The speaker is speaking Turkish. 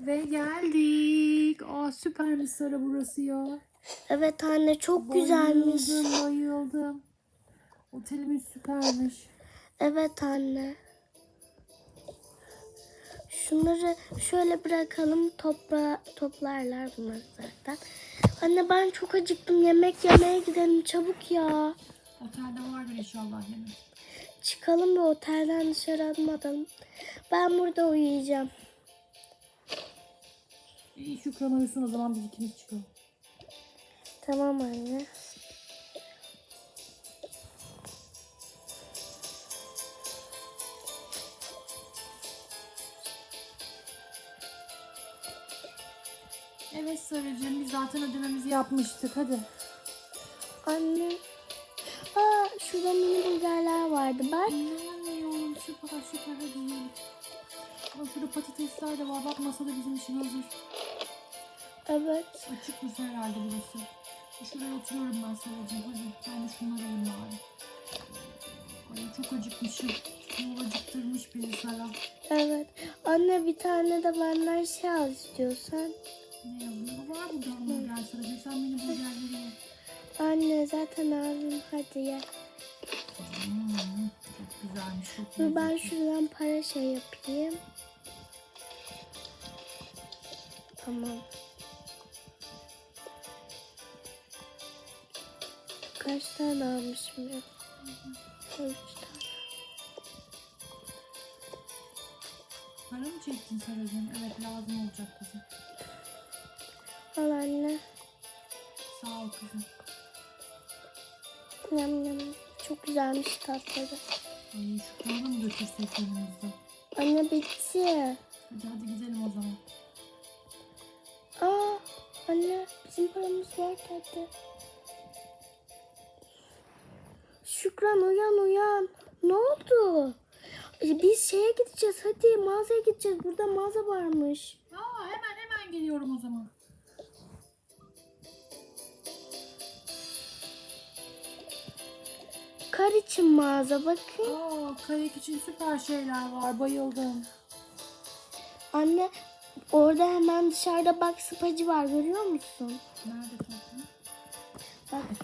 Ve geldik. Aa süper bir sarı burası ya. Evet anne çok güzelmiş. Bayıldım bayıldım. Otelimiz süpermiş. Evet anne. Şunları şöyle bırakalım topla toplarlar bunlar zaten. Anne ben çok acıktım. Yemek yemeye gidelim çabuk ya. Otelde vardır inşallah yemek. Çıkalım bir otelden dışarı atalım. Ben burada uyuyacağım. İyi Şükran uyusun o zaman biz ikimiz çıkalım. Tamam anne. Evet Sarıcığım biz zaten ödememizi yapmıştık hadi. Anne. Aa şurada mini burgerler vardı bak. İnanamıyorum süper süper hadi yiyelim. Aa, şurada patatesler de var bak masada bizim için hazır. Evet. Açıkmış herhalde burası. Şuraya oturuyorum ben Sarıcığım hadi. Ben de şunları yiyeyim bari. Ay çok acıkmışım. Yol acıktırmış beni Sara. Evet. Anne bir tane de benden şey al istiyorsan. Ne yazıyor? Var burada hamburger Sarıcığım. Sen beni burgerleri ye. Anne zaten aldım hadi ye. Hmm, çok güzelmiş. Çok Dur ben lezzetli. şuradan para şey yapayım. Tamam. Kaç tane almışım ya? Üç tane. Para mı çektin Sarıcığım? Evet lazım olacak kızım. Al anne. Sağ ol kızım. Yam yam. Çok güzelmiş tatları. Ay şu kanı mı götürsek yanımızda? Anne bitti. Hadi hadi gidelim o zaman. Aa anne bizim paramız var tadı. Şükran uyan uyan. Ne oldu? E, Biz şeye gideceğiz hadi mağazaya gideceğiz. Burada mağaza varmış. Aa hemen hemen geliyorum o zaman. Kar için mağaza bakın. Aa kayak için süper şeyler var. Bayıldım. Anne orada hemen dışarıda bak spacı var görüyor musun? Nerede tatlım? Bak